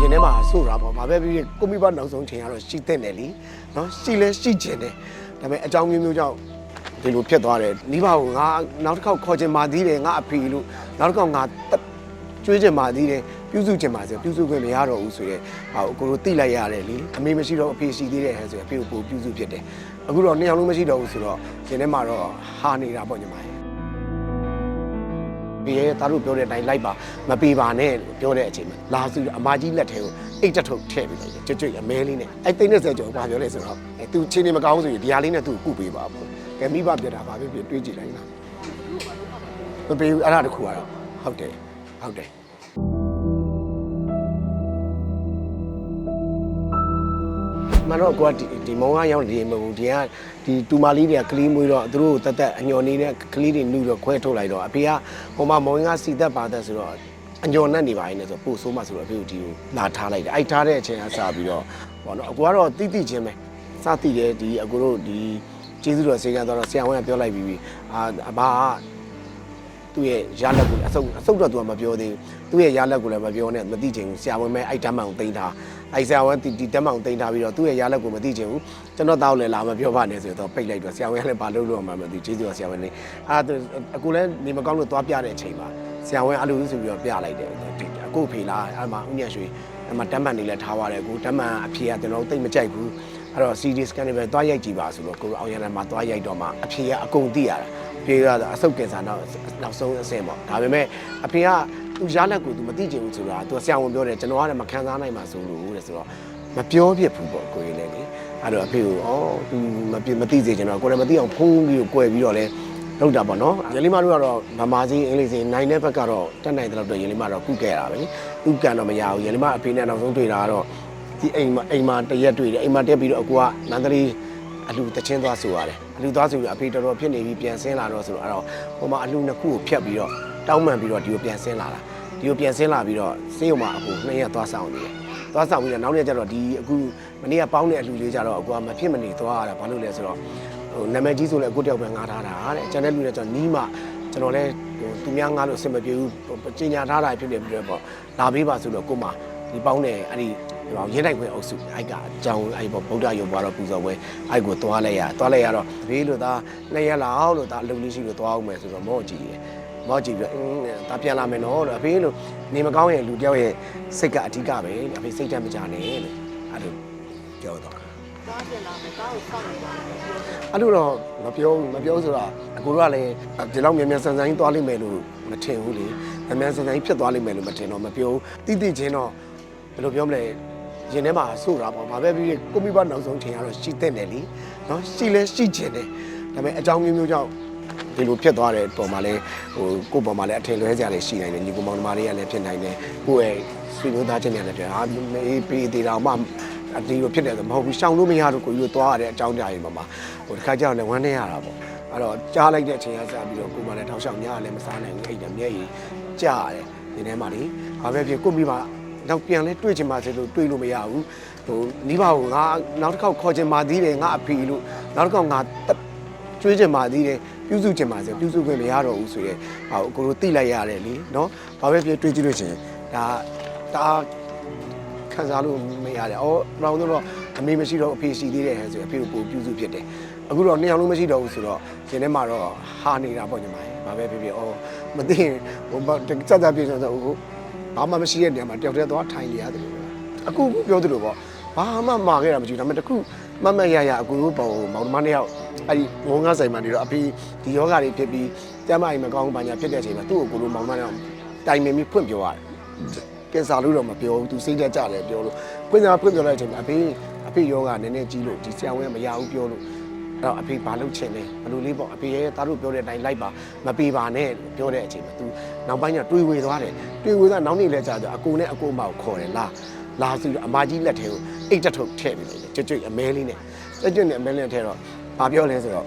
ရင်ထဲမှာဆိုတာပေါ့ဘာပဲဖြစ်ဖြစ်ကိုမိဘနောက်ဆုံးချိန်ကတော့ရှိတဲ့တယ်လीနော်ရှိလဲရှိကျင်တယ်ဒါပေမဲ့အကြောင်းမျိုးမျိုးကြောင့်ဒီလိုဖြစ်သွားတယ်မိဘကိုငါနောက်တစ်ခေါက်ခေါ်ချင်ပါသေးတယ်ငါအဖေလို့နောက်တစ်ခေါက်ငါတက်ကျွေးချင်ပါသေးတယ်ပြုစုချင်ပါစေပြုစုခွင့်မရတော့ဘူးဆိုရဲဟာကိုကိုတိလိုက်ရတယ်လीအမေမရှိတော့အဖေရှိသေးတယ်ဟဲ့ဆိုရင်အဖေကိုပိုပြုစုဖြစ်တယ်အခုတော့နှစ်ယောက်လုံးမရှိတော့ဘူးဆိုတော့ရင်ထဲမှာတော့ဟာနေတာပေါ့ညီမရဲ့ ပြေသားတို့ပြောတဲ့အတိုင်းလိုက်ပါမပေးပါနဲ့လို့ပြောတဲ့အချိန်မှာလာစုအမကြီးလက်ထဲကိုအိတ်တက်ထုတ်ထည့်ပြီးလိုက်တယ်ကြွကြွအမဲလေးနဲ့အဲ့သိန်း30ကျော်ဘာပြောလဲဆိုတော့အဲ तू ချင်းနေမကောင်းဆိုရင်ဒီဟာလေးနဲ့ तू ကုပေးပါပေါ့ကဲမိဘပြတာဘာဖြစ်ဖြစ်တွေးကြည့်လိုက်လားမပေးဘူးအဲ့ဒါတခုကတော့ဟုတ်တယ်ဟုတ်တယ် မတော့ကွာဒီဒီမောင်ကရောက်ဒီမဟုတ်ဘူးဒီကဒီတူမလေးတွေကကလေးမွေးတော့သူတို့ကိုတက်တက်အညော်နေတဲ့ကလေးတွေနှူတော့ခွဲထုတ်လိုက်တော့အဖေကဟိုမှာမောင်ကစီသက်ပါသက်ဆိုတော့အညော်နဲ့နေပါရင်လည်းဆိုပို့ဆိုးမှဆိုတော့အဖေကိုဒီကိုလာထားလိုက်တယ်အဲ့ထားတဲ့အချိန်ကစပြီးတော့ဘောနော်အကူကတော့တိတိချင်းပဲစတိတယ်ဒီအကူတို့ဒီကျေးဇူးတော်စေကံတော့ဆရာဝန်ကပြောလိုက်ပြီးပြီအာအဘာက သူ့ရဲ့ရလက်ကိုအဆုပ်အဆုပ်တော့သူကမပြောသေးဘူးသူ့ရဲ့ရလက်ကိုလည်းမပြောနဲ့မသိချင်ဘူးဆရာဝန်မဲအဲ့ဓာတ်မှန်ကိုတင်ထားအဲ့ဆရာဝန်ဒီဓာတ်မှန်ကိုတင်ထားပြီးတော့သူ့ရဲ့ရလက်ကိုမသိချင်ဘူးကျွန်တော်တောက်လည်းလာမပြောပါနဲ့ဆိုတော့ပိတ်လိုက်တော့ဆရာဝန်ကလည်းဘာလုပ်လို့မှမသိကျေးဇူးတော်ဆရာဝန်လေးအာသူအခုလည်းနေမကောင်းလို့သွားပြတဲ့အချိန်မှာဆရာဝန်အလိုဆိုပြီးတော့ပြလိုက်တယ်အခုဖေလားအဲ့မှာဥညံ့ရွှေအဲ့မှာဓာတ်မှန်နေလည်းထားပါတယ်အခုဓာတ်မှန်အဖြေကကျွန်တော်သိမကြိုက်ဘူးအဲ့တော့ CD scan တွေပဲသွားရိုက်ကြည့်ပါဆိုတော့ကိုအောင်ရလည်းမှာသွားရိုက်တော့မှအဖြေကအကုန်သိရတာ ပြေရတာအဆုတ်ကင်ဆာနောက်နောက်ဆုံးအဆင့်ပေါ့ဒါပေမဲ့အဖေကသူရလက်ကိုသူမသိချင်ဘူးဆိုတာသူဆရာဝန်ပြောတယ်ကျွန်တော်ကလည်းမခံစားနိုင်ပါဆိုလို့တဲ့ဆိုတော့မပြောဖြစ်ဘူးပေါ့ကိုရင်လည်းလေအဲ့တော့အဖေကိုဩသူမပြမသိစေချင်တော့ကိုယ်လည်းမသိအောင်ဖုံးပြီးကိုကွယ်ပြီးတော့လဲလောက်တာပေါ့နော်ရလီမတို့ကတော့ဗမာစီအင်္ဂလိပ်စီနိုင်တဲ့ဘက်ကတော့တက်နိုင်တဲ့လောက်တော့ရလီမတော့ကုခဲ့တာပဲလေသူကန်တော့မရဘူးရလီမအဖေနဲ့နောက်ဆုံးတွေ့တာကတော့ဒီအိမ်မှာအိမ်မှာတရက်တွေ့တယ်အိမ်မှာတက်ပြီးတော့အကူကနန္ဒလီ အလူတချင်းသွားဆိုရတယ်အလူသွားဆိုပြီးအဖေတော်တော်ဖြစ်နေပြီးပြန်ဆင်းလာတော့ဆိုတော့အဲ့တော့ဟိုမှာအလူနှစ်ခုကိုဖြတ်ပြီးတော့တောင်းပန်ပြီးတော့ဒီကိုပြန်ဆင်းလာတာဒီကိုပြန်ဆင်းလာပြီးတော့စေးရုံမှာအခုနှစ်ရက်သွားဆောင်နေတယ်သွားဆောင်ပြီးတော့နောက်နေ့ကျတော့ဒီအခုမနေ့ကပေါင်းတဲ့အလူလေးကျတော့အခုကမဖြစ်မနေသွားရတာဘာလို့လဲဆိုတော့ဟိုနာမည်ကြီးဆိုလဲအခုတယောက်ပဲငားထားတာတဲ့ကျန်တဲ့လူတွေကျတော့နီးမှကျွန်တော်လဲဟိုသူများငားလို့အဆင်မပြေဘူးကြီးညာထားတာဖြစ်နေပြီးတော့ပေါ့လာပေးပါဆိုတော့ကိုမဒီပေါင်းတဲ့အဲ့ဒီ ဒီကောင်ရင်းတိုက်ခွင့်အုပ်စုအဲ့ကအကြောင်းအဲ့ပေါ့ဗုဒ္ဓရုပ်ဘွားတော့ပူဇော်ပွဲအဲ့ကိုသွားလိုက်ရသွားလိုက်ရတော့ဘေးလို့သားနှစ်ရက်လောက်လို့သားအလုပ်လေးရှိလို့သွားအောင်မယ်ဆိုတော့မော့ကြည့်တယ်မော့ကြည့်ပြီးတော့အင်းဒါပြန်လာမယ်နော်လို့အဖေလို့နေမကောင်းရဲ့လူတယောက်ရဲ့စိတ်ကအဓိကပဲအဖေစိတ်တမ်းမကြနဲ့လို့အဲ့လိုပြောတော့သွားပြန်လာမယ်ကားကိုစောင့်နေတာပြောတယ်အဲ့လိုတော့မပြောဘူးမပြောဆိုတာအကူတို့ကလည်းဒီလောက်မြန်မြန်ဆန်ဆန်ကြီးသွားလိမ့်မယ်လို့မထင်ဘူးလေမြန်မြန်ဆန်ဆန်ကြီးဖြစ်သွားလိမ့်မယ်လို့မထင်တော့မပြောဘူးတိတိချင်းတော့ဘယ်လိုပြောမလဲ ရင်ထဲမှာဆိုတာပေါ့ဘာပဲဖြစ်ဖြစ်ကိုမိဘနောက်ဆုံးချိန်ကတော့ရှိတဲ့တယ်လीနော်ရှိလဲရှိကျင်တယ်ဒါပေမဲ့အကြောင်းမျိုးမျိုးကြောင့်ဒီလိုဖြစ်သွားတဲ့ပုံမှာလဲဟိုကိုယ့်ပုံမှာလဲအထင်လွဲစရာတွေရှိနိုင်တယ်ညီကောင်မောင်နှမတွေကလည်းဖြစ်နိုင်တယ်ကိုယ့်ရဲ့ဆွေမျိုးသားချင်းတွေလည်းဖြစ်ဟာမေးပေးသေးတာမှအတီးလိုဖြစ်တယ်ဆိုမဟုတ်ဘူးရှောင်လို့မရတော့ကိုကြီးတို့သွားရတဲ့အကြောင်းတရားတွေမှာမှာဟိုတစ်ခါကြောက်လည်းဝမ်းနေရတာပေါ့အဲ့တော့ကြားလိုက်တဲ့အချိန်ကစပြီးတော့ကိုယ်မှလည်းထောက်လျှောက်ညလည်းမစားနိုင်ဘူးအဲ့ဒါမျက်ရည်ကြားရတယ်ဒီထဲမှာလေဘာပဲဖြစ်ကိုမိဘ နောက်ပြန်လဲတွေ့ချင်ပါစေလို့တွေ့လို့မရဘူးဟိုမိဘကိုငါနောက်တစ်ခေါက်ခေါ်ချင်ပါသေးတယ်ငါအဖေလို့နောက်တစ်ခေါက်ငါတက်ကျွေးချင်ပါသေးတယ်ပြုစုချင်ပါစေပြုစုခွင့်မရတော့ဘူးဆိုရဲဟာကိုတို့တိလိုက်ရတယ်လေနော်ဘာပဲဖြစ်တွေ့ကြည့်လို့ရှိရင်ဒါဒါခံစားလို့မရတယ်။အော်နောက်တော့အမေမရှိတော့အဖေရှိသေးတယ်ဟဲ့ဆိုရင်အဖေကိုပိုပြုစုဖြစ်တယ်။အခုတော့နှစ်ယောက်လုံးမရှိတော့ဘူးဆိုတော့ရှင်ထဲမှာတော့ဟာနေတာပေါ့ညီမ။ဘာပဲဖြစ်ဖြစ်အော်မသိရင်ဟိုစက်စက်ပြေဆိုတော့အခု ဘာမှမရှိတဲ့နေရာမှာတယောက်တည်းသွားထိုင်နေရတယ်လို့။အခုပြောသလိုပေါ့ဘာမှမှာခဲ့တာမရှိဘူးဒါပေမဲ့တခုမမတ်ရရအခုပေါ့မောင်နှမနှစ်ယောက်အဲ့ဒီငုံငါဆိုင်မှာနေတော့အဖေဒီယောဂတွေဖြစ်ပြီးကျမ်းမာရေးမကောင်းဘူးဘာညာဖြစ်တဲ့အချိန်မှာသူ့ကိုကိုလိုမောင်နှမနှစ်ယောက်တိုင်ပင်ပြီးဖွင့်ပြောရတယ်။ကင်ဆာလို့တော့မပြောဘူးသူစိတ်တက်ကြတယ်ပြောလို့ဖွင့်စာဖွင့်ပြောလိုက်တဲ့အချိန်မှာအဖေအဖေယောဂနည်းနည်းကြီးလို့ဒီဆရာဝန်ကမရဘူးပြောလို့ အဲ့တော့အဖေဘာလုပ်ချင်လဲဘယ်လိုလေးပေါ့အဖေရဲ့သားတို့ပြောတဲ့အတိုင်းလိုက်ပါမပေးပါနဲ့လို့ပြောတဲ့အချိန်မှာ तू နောက်ပိုင်းကျတွေးဝေသွားတယ်တွေးဝေသွားနောက်နေ့လဲကြာကြာအကိုနဲ့အကိုမောက်ခေါ်တယ်လားလာစီအမကြီးလက်ထဲကိုအိတ်တက်ထုတ်ထည့်ပြီးလိုက်တယ်ကြွကြွအမဲလေးနဲ့ကြွကြွနဲ့အမဲလေးနဲ့ထည့်တော့ဘာပြောလဲဆိုတော့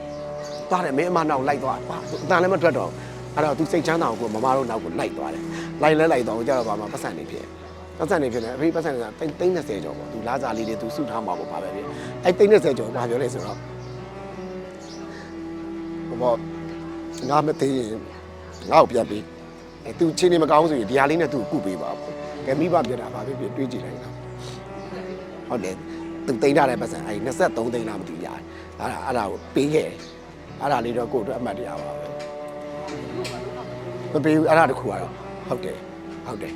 သွားတယ်မင်းအမနောက်လိုက်သွားပါအတန်လည်းမထွက်တော့အဲ့တော့ तू စိတ်ချမ်းသာကိုမမတို့နောက်ကိုလိုက်သွားတယ်လိုက်လဲလိုက်တော့ကြာတော့ဘာမှပတ်စံနေဖြစ်ပတ်စံနေဖြစ်နေအဖေပတ်စံနေတာတိန်း30ကျော်ပေါ့ तू လာစားလေးတွေ तू စုထားမှာပေါ့ဘာပဲဖြစ်အဲ့တိန်း30ကျော်ဘာပြောလဲဆိုတော့ ဘောငါမသိရင်ငါ့ကိုပြန်ပြီးအဲ तू ချင်းနေမကောင်းဆိုရင်ဒီဟာလေးနဲ့ तू ကုပေးပါပေါ့ကဲမိဘပြတာပါဖြစ်ဖြစ်တွေးကြည့်လိုက်တော့ဟုတ်တယ်သူတိတ်ထားတဲ့ပတ်စံအဲ့23သိန်းလားမသိရတယ်အဲ့ဒါအဲ့ဒါကိုပေးခဲ့အဲ့ဒါလေးတော့ကိုယ့်အတွက်အမှတ်တရပါပဲမပေးဘူးအဲ့ဒါတခုကတော့ဟုတ်တယ်ဟုတ်တယ်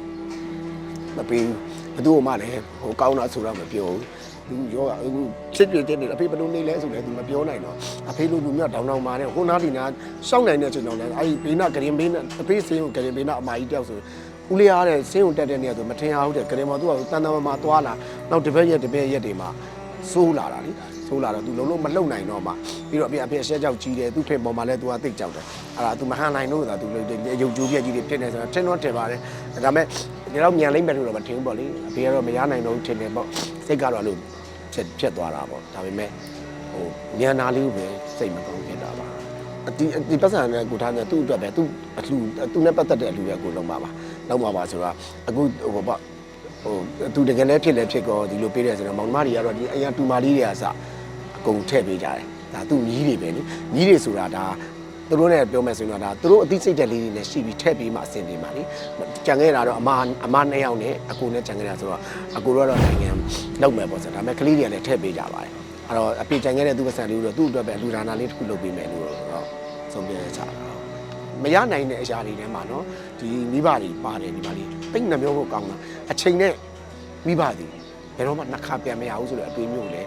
မပေးဘူးဘယ်သူမှလည်းဟိုကောင်းတာဆိုတော့မပြောဘူး သူရောကအခုဖြစ်ပြတဲ့နေအဖေဘယ်လိုနေလဲဆိုလည်းသူမပြောနိုင်တော့အဖေလိုလူမျိုးတောင်းတောင်းမာနဲ့ဟိုနားဒီနားရှောင်းနိုင်တဲ့အချိန်တော့လည်းအဲ့ဒီဘေးနာဂရင်ဘေးနာအဖေစင်းကိုဂရင်ဘေးနာအမကြီးတယောက်ဆိုဦးလေးအားတဲ့စင်းကိုတက်တဲ့နေရာဆိုမထင်အောင်တဲ့ဂရင်မောသူကတန်တန်မာမာသွားလာနောက်တစ်ပတ်ရက်တစ်ပတ်ရက်တွေမှာစိုးလာတာလေစိုးလာတော့သူလုံးလုံးမလှုပ်နိုင်တော့မှပြီးတော့အဖေအဖေရှက်ကြောက်ကြီးတယ်သူ့ဖေပေါ်မှာလည်းသူကသိကြောက်တယ်အဲ့ဒါသူမဟန်နိုင်လို့သာသူရုပ်ကြိုးပြက်ကြီးတွေဖြစ်နေဆိုတော့ထင်တော့ထင်ပါတယ်ဒါပေမဲ့ ဒီတော့မြန်လိမ့်မယ်လို့တော့မထင်ဘူးပေါ့လေအဖေကတော့မရနိုင်တော့ဘူးထင်တယ်ပေါ့စိတ်ကတော့လို့ဖြစ်ဖြစ်သွားတာပေါ့ဒါပေမဲ့ဟိုမြန်နာလေးကိုပဲစိတ်မကောင်းဖြစ်တာပါအဒီဒီပတ်စံနဲ့ကိုထားနေသူ့အတွက်ပဲသူ့အလှသူနဲ့ပတ်သက်တဲ့အလှပဲကိုလုံးပါပါလုံးပါပါဆိုတော့အခုဟိုပေါ့ဟိုသူတကယ်လည်းဖြစ်လည်းဖြစ်ကောဒီလိုပေးတယ်ဆိုတော့မောင်နှမတွေကတော့ဒီအရင်တူမာလေးတွေကစအကုန်ထည့်ပေးကြတယ်ဒါသူ့ညီးတွေပဲလေညီးတွေဆိုတာဒါ သူတို့နဲ့ပြောမယ်ဆိုရင်တော့ဒါသူတို့အသိစိတ်တဲ့လေးတွေနဲ့ရှိပြီးထည့်ပေးမှအဆင်ပြေပါလေကြံခဲ့တာတော့အမအမနှစ်ယောက်နဲ့အကိုနဲ့ကြံခဲ့တာဆိုတော့အကိုတော့နိုင်ငံလောက်မယ်ပေါ့ဆိုတော့ဒါပေမဲ့ကလေးတွေကလည်းထည့်ပေးကြပါတယ်အဲ့တော့အပြေကြံခဲ့တဲ့သူ့ပစံလေးကိုတော့သူ့အတွက်ပဲလူဒါနာလေးတစ်ခုလုပ်ပေးမယ်လို့တော့ဆုံးဖြတ်ချတာမရနိုင်တဲ့အရာတွေထဲမှာနော်ဒီမိဘတွေပါတယ်ဒီမှာလေးတိတ်နှမျိုးကိုကောင်းတာအချိန်နဲ့မိဘတွေဘယ်တော့မှနှစ်ခါပြန်မရဘူးဆိုတော့အတွေးမျိုးလေ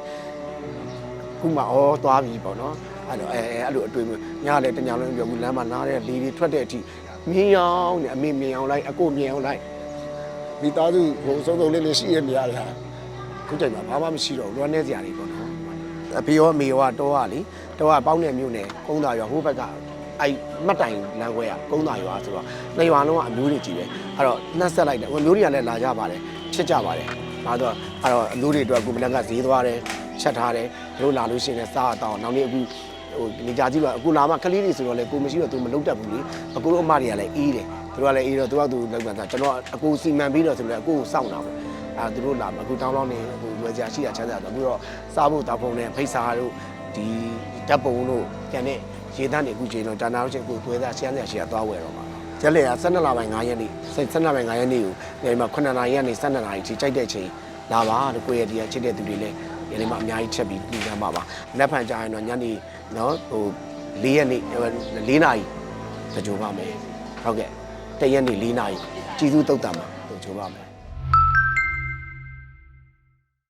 ခုမှဩသွားပြီပေါ့နော် အဲ့တော့အဲအဲ့လိုအတွေ့မျိုးညလည်းတညလုံးပြောဘူးလမ်းမှာနားတဲ့လေတွေထွက်တဲ့အထိမြင်အောင်နဲ့အမေမြင်အောင်လိုက်အကိုမြင်အောင်လိုက်မိသားစုဟိုစုံစုံလေးလေးရှိရနေရတယ်ဟာခုချိန်မှာဘာမှမရှိတော့ဘူးလွမ်းနေစရာတွေပေါ့နော်အဖေရောအမေရောကတော့ကလေတော့ကပေါင်းတဲ့မြို့နယ်ကုန်းသာရွာဟိုဘက်ကအဲ့မှတ်တိုင်လမ်းခွဲကကုန်းသာရွာဆိုတော့နေရွာလုံးကအမျိုးတွေကြီးပဲအဲ့တော့နှက်ဆက်လိုက်တယ်ဟိုမျိုးတွေကလည်းလာကြပါတယ်ဖြစ်ကြပါတယ်ဒါတော့အဲ့တော့အမျိုးတွေအတွက်ကိုမလက်ကဈေးသွားတယ်ချက်ထားတယ်တို့လာလို့ရှိရင်စားတော့နောက်နေ့အခု ဟိုနေကြကြည့်ပါအခုလာမှကလေးတွေဆိုတော့လေကိုမရှိတော့သူမလုပ်တတ်ဘူးလေအကိုတို့အမတွေကလည်းအေးတယ်သူတို့ကလည်းအေးတော့သူကသူလောက်ကန်စားကျွန်တော်အကိုစီမံပြီးတော့ဆိုလည်းအကိုကိုစောင့်တာပေါ့အဲသူတို့လာမှအခုတောင်းလောင်းနေဟိုဝယ်ကြရှိတာချမ်းသာတော့အခုတော့စားဖို့တောက်ဖို့နဲ့ဖိတ်စာတို့ဒီဓာတ်ပုံတို့ကျန်တဲ့ရေတန်းတွေအခုချိန်တော့ဒါနာလို့ချင်းကိုသွဲသားရှမ်းစရာရှိတာသွားဝယ်တော့မှာကျက်လေက12လပိုင်း9ရက်နေ့12လပိုင်း9ရက်နေ့ကိုဒီမှာ9နာရီကနေ12နာရီထိကြိုက်တဲ့ချိန်လာပါတကိုရတီကချစ်တဲ့သူတွေလည်း ဒီနေ့မှအများကြီးချက်ပြီးပြည်ကြမှာပါလက်ဖန်ကြရင်တော့ညနေနော်ဟို4ရက်နေ့4နာရီကြိုပါမယ်ဟုတ်ကဲ့တရက်နေ့4နာရီကြည်စုတုတ်တံမှာကြိုပါမယ်